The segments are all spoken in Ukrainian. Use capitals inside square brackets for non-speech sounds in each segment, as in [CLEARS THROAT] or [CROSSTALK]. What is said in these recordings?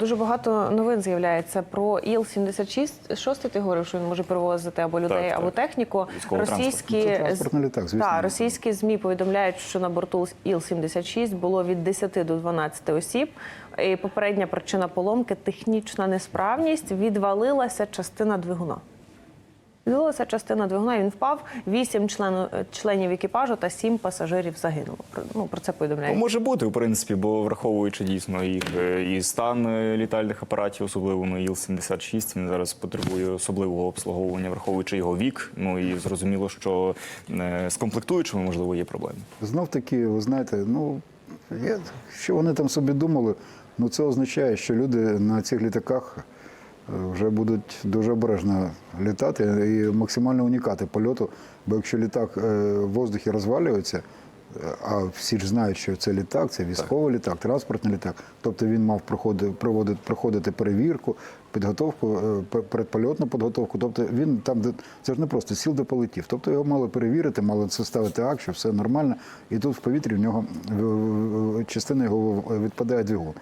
Дуже багато новин з'являється про Іл-76. Шостий ти говорив, що він може перевозити або людей, Так, так. або техніку. Російські Це літак, звісно. Так, російські змі повідомляють, що на борту Іл-76 було від 10 до 12 осіб. І попередня причина поломки технічна несправність. Відвалилася частина двигуна. Відвалилася частина двигуна. Він впав. Вісім члену- членів екіпажу та сім пасажирів загинуло. Про- Ну про це Ну, повідомляють. може бути, в принципі, бо враховуючи дійсно і, і стан е, літальних апаратів, особливо ну, Іл-76, він зараз потребує особливого обслуговування, враховуючи його вік. Ну і зрозуміло, що е, з комплектуючими, можливо, є проблеми. Знов таки, ви знаєте, ну що вони там собі думали, ну це означає, що люди на цих літаках е, вже будуть дуже обережно літати і максимально уникати польоту. Бо якщо літак е, в воздухі розвалюється, а всі ж знають, що це літак, це військовий літак, транспортний літак. Тобто він мав проходити, проходити перевірку, підготовку, е, передпольотну підготовку. Тобто він там, де це ж не просто сіл, де полетів. Тобто його мали перевірити, мали составити акт, що все нормально. І тут в повітрі в нього частина його відпадає двигун.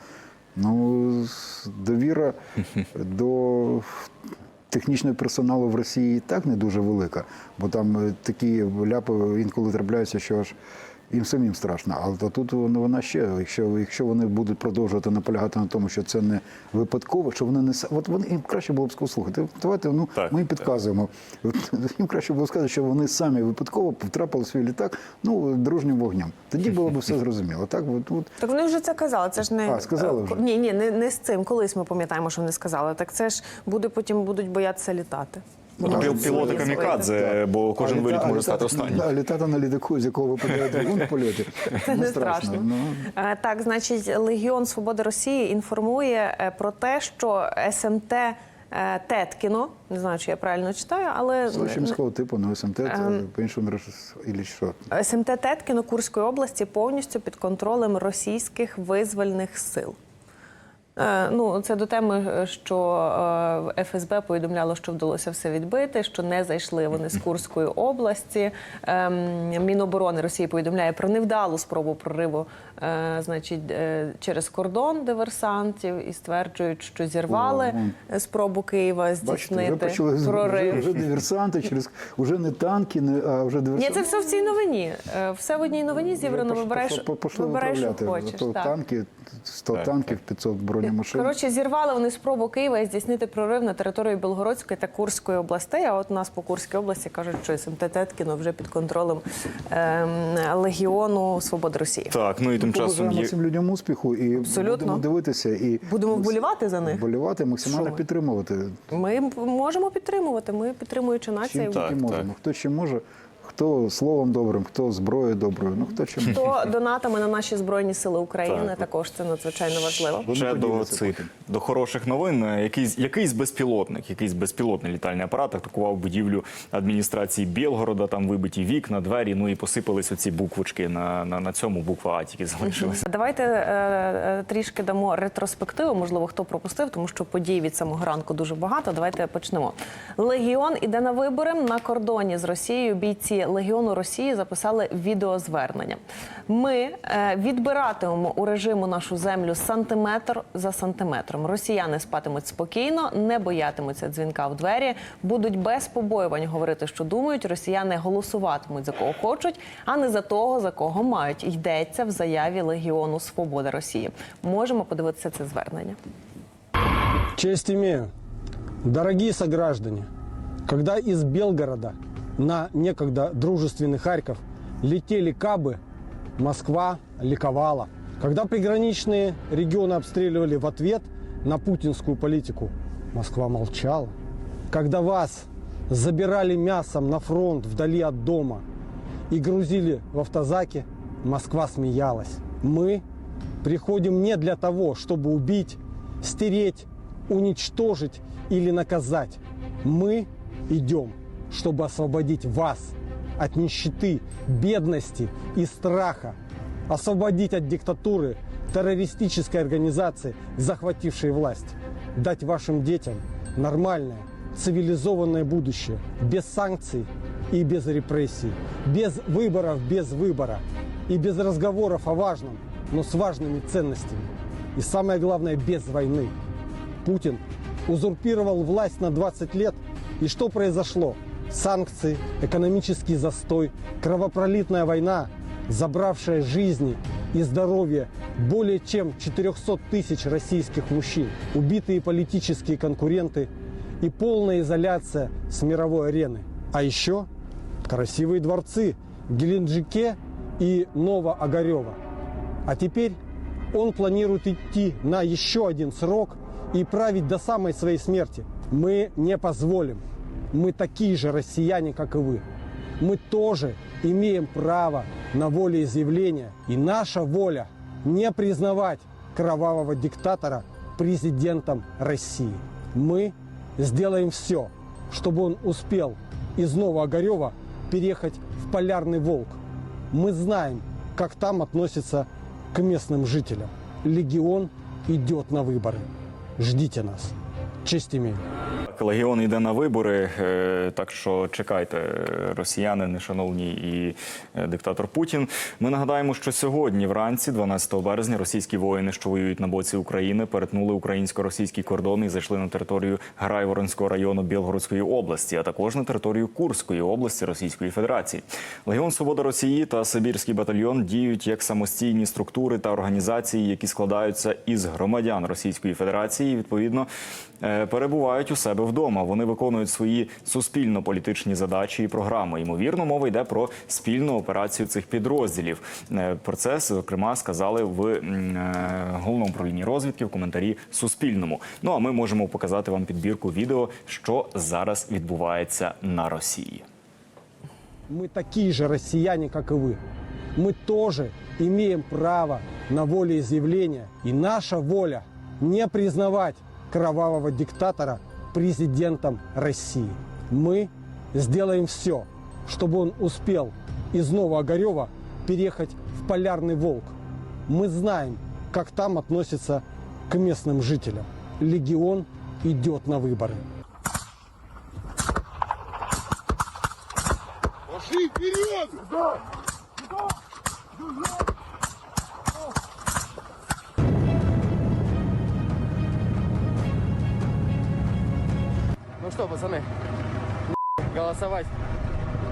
Ну, довіра [LAUGHS] до технічного персоналу в Росії і так не дуже велика, бо там е, такі ляпи інколи трапляються, що аж їм самим страшно. Але то тут вона вона ще, якщо, якщо вони будуть продовжувати наполягати на тому, що це не випадково, що вони не от вони їм краще було б слухати. Давайте ну Так, ми їм підказуємо. [LAUGHS] Їм краще було сказати, що вони самі випадково втрапили в свій літак ну дружнім вогнем. Тоді було б все зрозуміло. Так, от, от Так вони вже це казали. Це ж не А, сказали вже? Е, Ні, ні, не, не з цим. Колись ми пам'ятаємо, що вони сказали. Так це ж буде потім будуть боятися літати. Ну, піл- пілоти камікадзе, бо кожен А виліт може а стати останнім. Да, літати на літаку, з якого випадає двигун в польоті. Це не страшно. Ну, Е, Так, значить, Легіон Свободи Росії інформує е, про те, що СМТ е, Теткіно, не знаю, чи я правильно читаю, але Злочинського типу, ну СМТ, це Ем. по-іншому не роз- що. СМТ Теткіно Курської області повністю під контролем російських визвольних сил. Е, Ну, це до теми, е, що е, ФСБ повідомляло, що вдалося все відбити, що не зайшли вони з Курської області. Ем, Міноборони Росії повідомляє про невдалу спробу прориву, значить, через кордон диверсантів і стверджують, що зірвали спробу Києва Бачите, вже здійснити прорив. вже, вже диверсанти, через вже не танки, не а вже Ні, це все в цій новині. Все в одній новині зібрано. Вже Вибираєш, пошли вибираєш, що хочеш. Зато Так. танки, 100 Так, танків, 500 бронемашин. Коротше, зірвали вони спробу Києва здійснити прорив на територію Білгородської та Курської областей. А от у нас по Курській області кажуть, що СМТ Теткіно вже під контролем ем, Легіону Свободи Росії. Так, ну і тим часом є. цим людям успіху і Абсолютно. будемо дивитися і Будемо вболівати за них. вболівати, максимально Що? підтримувати. Ми можемо підтримувати. Ми підтримуючи націю. Чим Так, можемо. так. Хто чим може, хто словом добрим, хто зброєю доброю, ну хто чим. Хто донатами на наші збройні сили України, Так. також це надзвичайно важливо. Ще до цих потім. до хороших новин. Е, Якийсь якийсь безпілотник, якийсь безпілотний літальний апарат атакував будівлю адміністрації Білгорода. Там вибиті вікна, двері. Ну і посипались оці буквочки на, на, на цьому буква А тільки залишилися. Давайте е, е, трішки дамо ретроспективу. Можливо, хто пропустив, тому що подій від самого ранку дуже багато. Давайте почнемо. Легіон іде на вибори на кордоні з Росією. Бійці Легіону Росії записали відеозвернення. Ми е, відбиратимемо у режиму нашу землю сантиметр за сантиметром. Росіяни спатимуть спокійно, не боятимуться дзвінка в двері, будуть без побоювань говорити, що думають. Росіяни голосуватимуть за кого хочуть, а не за того, за кого мають. Йдеться в заяві Легіону Свобода Росії. Можемо подивитися це звернення. Честь имею. Дорогие сограждане, когда из Белгорода на некогда дружественный Харьков летели кабы, Москва ликовала. Когда приграничные регионы обстреливали в ответ на путинскую политику, Москва молчала. Когда вас забирали мясом на фронт вдали от дома и грузили в автозаки, Москва смеялась. Мы приходим не для того, чтобы убить, стереть, уничтожить или наказать. Мы идем, чтобы освободить вас от нищеты, бедности и страха, освободить от диктатуры террористической организации, захватившей власть, дать вашим детям нормальное, цивилизованное будущее, без санкций и без репрессий, без выборов, без выбора и без разговоров о важном, но с важными ценностями. И самое главное, без войны. Путин узурпировал власть на 20 лет. И что произошло? Санкции, экономический застой, кровопролитная война, забравшая жизни и здоровье более чем 400 тысяч российских мужчин, убитые политические конкуренты и полная изоляция с мировой арены. А еще красивые дворцы в Геленджике и Новоогарево. А теперь он планирует идти на еще один срок и править до самой своей смерти. Мы не позволим. Мы такие же россияне, как и вы. Мы тоже имеем право на волеизъявление. И наша воля не признавать кровавого диктатора президентом России. Мы сделаем все, чтобы он успел из Новоогарева переехать в Полярный Волк. Мы знаем, как там относятся к местным жителям. Легион идет на выборы. Ждите нас. Честь имею. Легіон йде на вибори, е, так що чекайте, росіяни, нешановні і е, диктатор Путін. Ми нагадаємо, що сьогодні, вранці, 12 березня, російські воїни, що воюють на боці України, перетнули українсько-російський кордон і зайшли на територію Грайворонського району Білгородської області, а також на територію Курської області Російської Федерації. Легіон Свобода Росії та Сибірський батальйон діють як самостійні структури та організації, які складаються із громадян Російської Федерації. і, Відповідно, е, перебувають у себе вдома. Вони виконують свої суспільно-політичні задачі і програми. Ймовірно, мова йде про спільну операцію цих підрозділів. Е, Про це зокрема сказали в м, е, головному управлінні розвідки в коментарі Суспільному. Ну а ми можемо показати вам підбірку відео, що зараз відбувається на Росії. Мы такие же россияне, как и вы. Мы тоже имеем право на волеизъявление. И наша воля не признавать кровавого диктатора президентом России. Мы сделаем все, чтобы он успел из Новоогарева переехать в Полярный Волк. Мы знаем, как там относятся к местным жителям. Легион идет на выборы. Пошли вперед! Ну что, пацаны, голосовать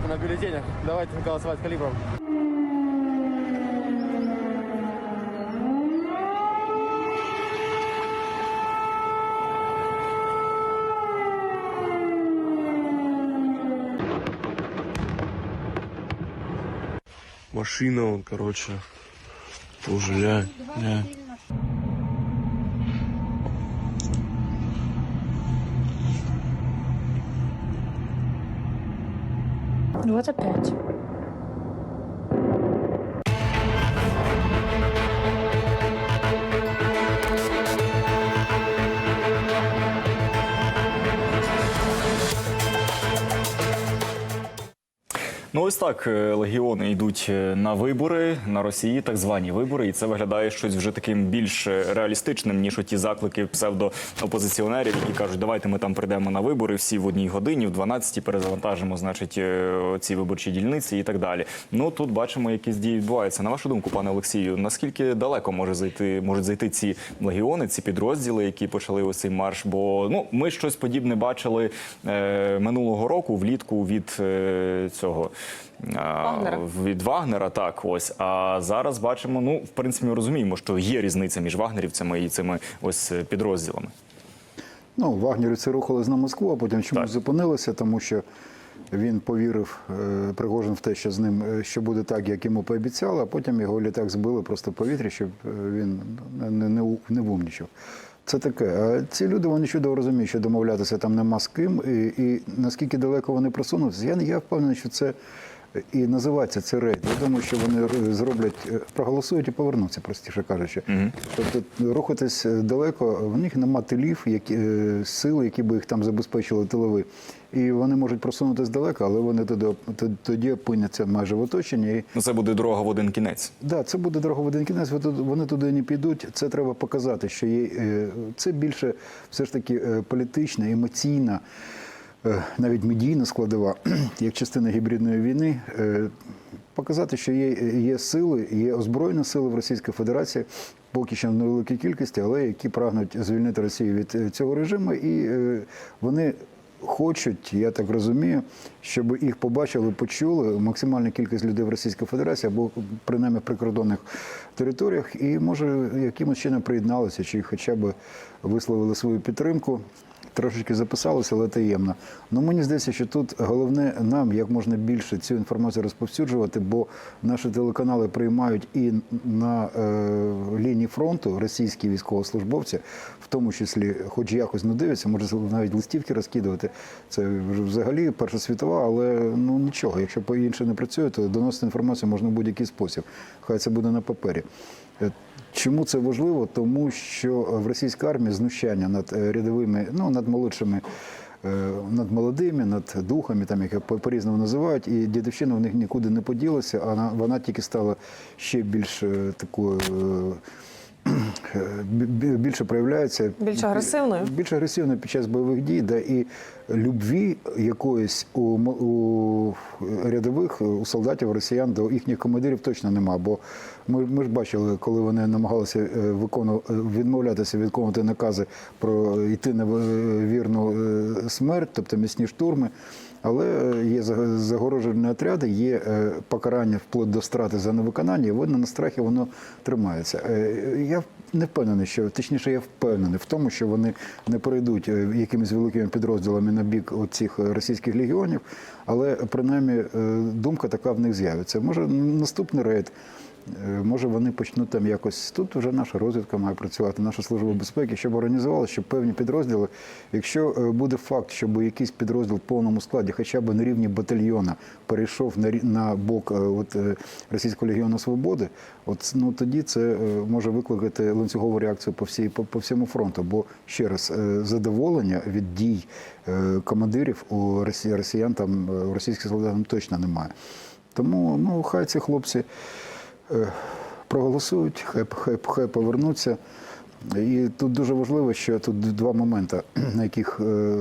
на бюллетенях. Давайте голосовать калибром. Машина, он, короче, тоже ля, ля. what a pet. Ось так е, легіони йдуть е, на вибори на Росії, так звані вибори, і це виглядає щось вже таким більш е, реалістичним, ніж оті заклики псевдоопозиціонерів, які кажуть, давайте ми там прийдемо на вибори всі в одній годині, в 12-й перезавантажимо, значить, ці виборчі дільниці і так далі. Ну тут бачимо, якісь дії відбуваються. На вашу думку, пане Олексію, наскільки далеко може зайти, можуть зайти ці легіони, ці підрозділи, які почали ось цей марш? Бо ну ми щось подібне бачили е, минулого року влітку від е, цього. Вагнера. Від Вагнера, так ось. А зараз бачимо, ну в принципі, ми розуміємо, що є різниця між вагнерівцями і цими ось підрозділами. Ну, вагнерівці рухались на Москву, а потім чомусь Так. зупинилися, тому що він повірив е, Пригожин в те, що з ним е, що буде так, як йому пообіцяли, а потім його літак збили просто в повітрі, щоб е, він не, не, не вумнічав. Це таке. А ці люди вони чудово розуміють, що домовлятися там нема з ким, і, і наскільки далеко вони просунуться. Я, я впевнений, що це і називається це рейд. Я думаю, що вони зроблять, е, проголосують і повернуться, простіше кажучи. Тобто рухатись е, далеко, в них нема тилів, які, е, сил, які би їх там забезпечили тилови. І вони можуть просунутися далеко, але вони тоді, тоді- опиняться майже в оточенні. Ну це буде дорога в один кінець. Да, це буде дорога в один кінець. Вони туди не підуть. Це треба показати, що є е, це більше все ж таки е, політична, емоційна. е, навіть медійна складова, [CLEARS THROAT] як частина гібридної війни, показати, що є, є сили, є озброєні сили в Російській Федерації, поки що в невеликій кількості, але які прагнуть звільнити Росію від цього режиму, і вони. Хочуть, я так розумію, щоб їх побачили, почули максимальна кількість людей в Російській Федерації або принаймні в прикордонних територіях, і може якимось чином приєдналися, чи хоча б висловили свою підтримку. Трошечки записалося, але таємно. Ну мені здається, що тут головне нам як можна більше цю інформацію розповсюджувати, бо наші телеканали приймають і на е, лінії фронту російські військовослужбовці, в тому числі, хоч якось не дивляться, може навіть листівки розкидувати. Це вже взагалі Перша світова, але ну нічого. Якщо по інше не працює, то доносити інформацію можна в будь-який спосіб. Хай це буде на папері. Е, Чому це важливо? Тому що в російській армії знущання над е, рядовими, ну над молодшими, е, над молодими, над духами, там як по- по-різному називають, і дідовщина в них нікуди не поділася, а вона, тільки стала ще більш такою. Е, бі- бі- Більше проявляється Більш агресивною? більш агресивно під час бойових дій, да, і любві якоїсь у, у рядових, у солдатів, росіян до їхніх командирів точно нема. Бо ми, ми ж бачили, коли вони намагалися е, виконувати, відмовлятися виконувати накази про йти на е, вірну е, смерть, тобто міцні штурми. Але є загорожені отряди, є е, покарання вплоть до страти за невиконання, і воно на страхі воно тримається. Е, Я не впевнений, що точніше, я впевнений в тому, що вони не перейдуть е, якимись великими підрозділами на бік цих російських легіонів, але принаймні думка така в них з'явиться. Може, наступний рейд. Е, Може, вони почнуть там якось. Тут вже наша розвідка має працювати, наша служба безпеки, щоб організували, щоб певні підрозділи. Якщо е, буде факт, щоб якийсь підрозділ в повному складі, хоча б на рівні батальйона, перейшов на на бок е, от, Російського легіону Свободи, от ну тоді це може викликати ланцюгову реакцію по всій по, по всьому фронту. Бо ще раз задоволення від дій командирів у росі- росіян там у російських солдатів точно немає. Тому ну хай ці хлопці проголосують, хай, хай, хай повернуться. І тут дуже важливо, що тут два моменти, на яких е,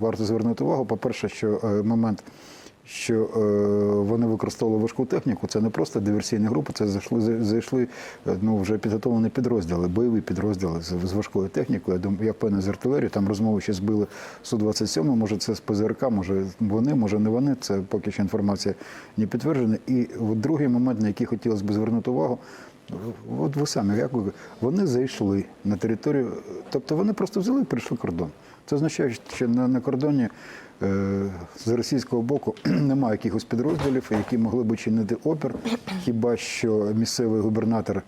варто звернути увагу. По-перше, що е, момент, що е, вони використовували важку техніку, це не просто диверсійні групи, це зайшли, зайшли е, ну, вже підготовлені підрозділи, бойові підрозділи з, з важкою технікою. Я думаю, я впевнений з артилерії, там розмови ще збили Су-27, може це з ПЗРК, може вони, може не вони, це поки що інформація не підтверджена. І от другий момент, на який хотілося б звернути увагу, От ви самі, як ви вони зайшли на територію, тобто вони просто взяли і перейшли кордон. Це означає, що на, на кордоні з російського боку [CLEARS THROAT] немає якихось підрозділів, які могли б чинити опір. Хіба що місцевий губернатор,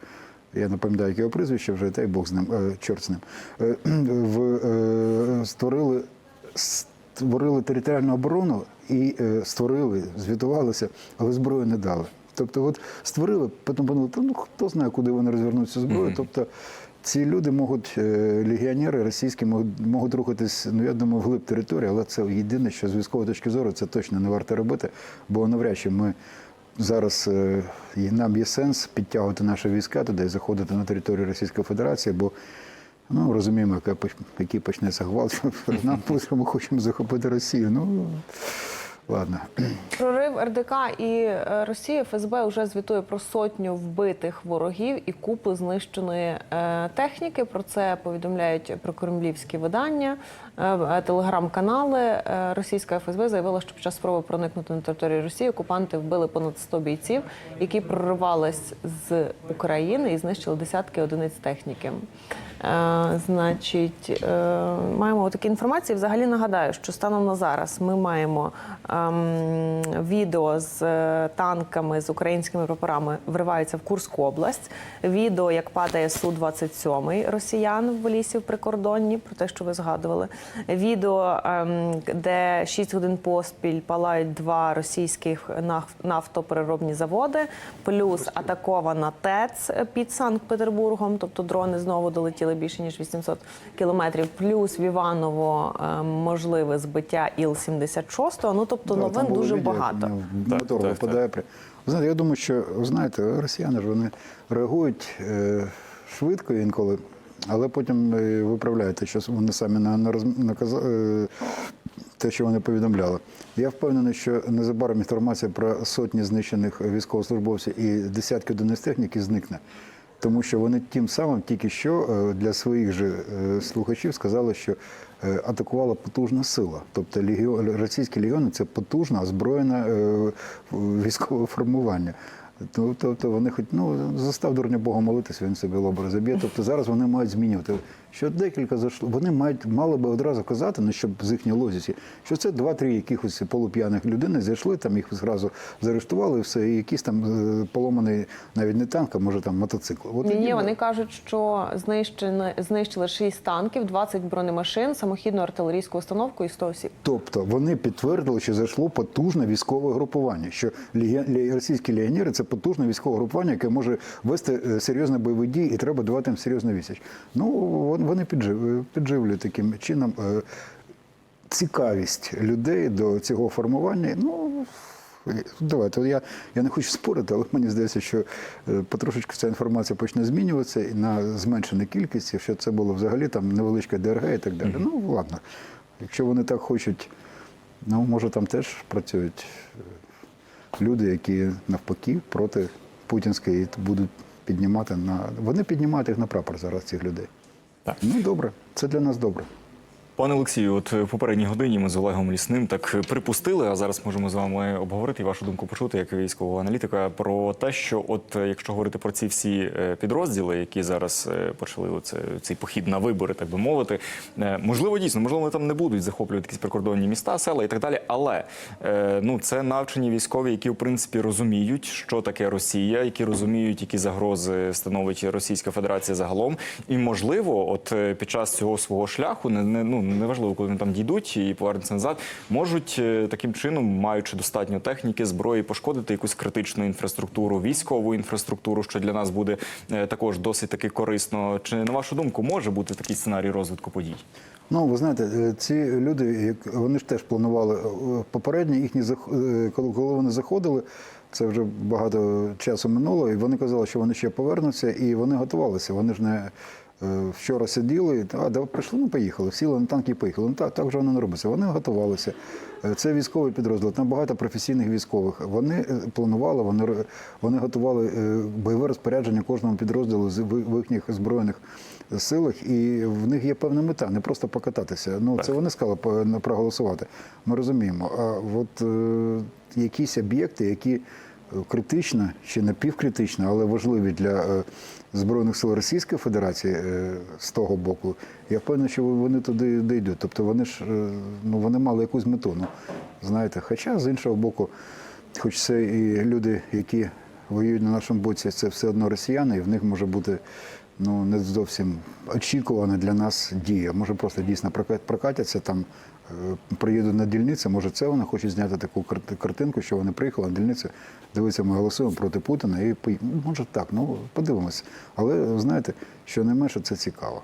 я не пам'ятаю, яке його прізвище вже, та й Бог з ним, е, чорт з ним, е, [CLEARS THROAT] в, е, створили створили територіальну оборону і е, створили, звітувалися, але зброю не дали. Тобто, от створили, потім подумали, ну хто знає, куди вони розвернуть цю зброю. Тобто ці люди можуть, е, легіонери російські, можуть, рухатись, ну я думаю, вглиб території, але це єдине, що з військової точки зору це точно не варто робити, бо навряд чи ми. Зараз е, нам є сенс підтягувати наші війська туди і заходити на територію Російської Федерації, бо ну розуміємо, який почнеться гвалт. [LAUGHS] Нам ми хочемо захопити Росію. Ну ладно. Прорив РДК і е, Росії ФСБ вже звітує про сотню вбитих ворогів і купу знищеної е, техніки. Про це повідомляють прокремлівські видання. Е, Телеграм-канали російська ФСБ заявила, що під час спроби проникнути на територію Росії окупанти вбили понад 100 бійців, які проривались з України і знищили десятки одиниць техніки. Е, значить, е, маємо такі інформації. Взагалі нагадаю, що станом на зараз ми маємо ем, відео з е, танками з українськими прапорами вриваються в Курську область. Відео, як падає су 27 росіян в лісі в прикордонні, про те, що ви згадували. Відео, ем, де 6 годин поспіль палають два російських нафтопереробні заводи, плюс атакована ТЕЦ під Санкт-Петербургом, тобто дрони знову долетіли більше ніж 800 кілометрів. Плюс в Іваново ем, можливе збиття Іл-76. Ну тобто Да, новин дуже відео, багато. в Мотор так, випадає. при- знаєте, я думаю, що ви знаєте, росіяни ж вони реагують е, швидко інколи, але потім е, виправляють те, що вони самі на, на, роз- наказа- е, те, що вони повідомляли. Я впевнений, що незабаром інформація про сотні знищених військовослужбовців і десятки одиниць техніки зникне. Тому що вони тим самим тільки що е, для своїх же е, слухачів сказали, що е, атакувала потужна сила. Тобто легіон, російські легіони це потужна озброєне е, військове формування. Тобто вони хоч ну застав дурня Бога молитися, він собі лоб розіб'є. Тобто зараз вони мають змінювати. Що декілька зайшло, вони мають мали би одразу казати, ну щоб з їхньої лозіці, що це два-три якихось полуп'яних людини зайшли, там їх зразу заарештували, і все, і якийсь там е, поломаний навіть не танк, а може там мотоцикл. От Ні, вони кажуть, що знищені, знищили 6 танків, 20 бронемашин, самохідну артилерійську установку і 100 осіб. Тобто вони підтвердили, що зайшло потужне військове групування. Що російські легіонери це потужне військове групування, яке може вести е, серйозні бойові дії, і треба давати їм серйозну відсіч. Ну вон- вони піджив- підживлюють таким чином е, цікавість людей до цього формування. Ну давайте я, я не хочу спорити, але мені здається, що е, потрошечку ця інформація почне змінюватися і на зменшену кількість, що це було взагалі там невеличке ДРГ і так далі. Ну ладно, якщо вони так хочуть, ну може там теж працюють е, люди, які навпаки проти путінської будуть піднімати на вони піднімають їх на прапор зараз цих людей. Так. Ну добре, це для нас добре. Пане Олексію, от в попередній годині ми з Олегом Лісним так припустили, а зараз можемо з вами обговорити і вашу думку почути як військового аналітика про те, що от е, якщо говорити про ці всі е, підрозділи, які зараз е, почали оце, цей похід на вибори, так би мовити, е, можливо, дійсно, можливо, вони там не будуть захоплювати якісь прикордонні міста, села і так далі. Але е, ну це навчені військові, які в принципі розуміють, що таке Росія, які розуміють, які загрози становить Російська Федерація загалом. І можливо, от е, під час цього свого шляху, не ну неважливо, коли вони там дійдуть і повернуться назад, можуть е, таким чином, маючи достатньо техніки, зброї, пошкодити якусь критичну інфраструктуру, військову інфраструктуру, що для нас буде е, також досить таки корисно. Чи на вашу думку може бути такий сценарій розвитку подій? Ну, ви знаєте, е, ці люди, вони ж теж планували попередньо їхні коли вони заходили. Це вже багато часу минуло, і вони казали, що вони ще повернуться, і вони готувалися. Вони ж не вчора сиділи, а да, прийшли, ну поїхали, сіли на танки і поїхали. Ну так, так же воно не робиться. Вони готувалися. Е, Це військовий підрозділ, там багато професійних військових. Вони е, планували, вони, вони готували е, бойове розпорядження кожному підрозділу з- в їхніх збройних силах, і в них є певна мета, не просто покататися. Ну це вони сказали проголосувати. Ми розуміємо. А от е, якісь об'єкти, які критично чи напівкритично, але важливі для е, збройних сил Російської Федерації е, з того боку, я впевнений, що вони туди дійдуть. Тобто вони ж е, ну вони мали якусь мету. Ну знаєте, хоча з іншого боку, хоч це і люди, які воюють на нашому боці, це все одно росіяни, і в них може бути ну не зовсім очікувана для нас дія. Може просто дійсно прока- прокатяться там, е, приїдуть на дільницю. Може, це вона хоче зняти таку кар- картинку, що вони приїхали на дільницю. Дивиться, ми голосуємо проти Путіна і пої- ну, може так. Ну подивимося. Але знаєте, що не менше це цікаво.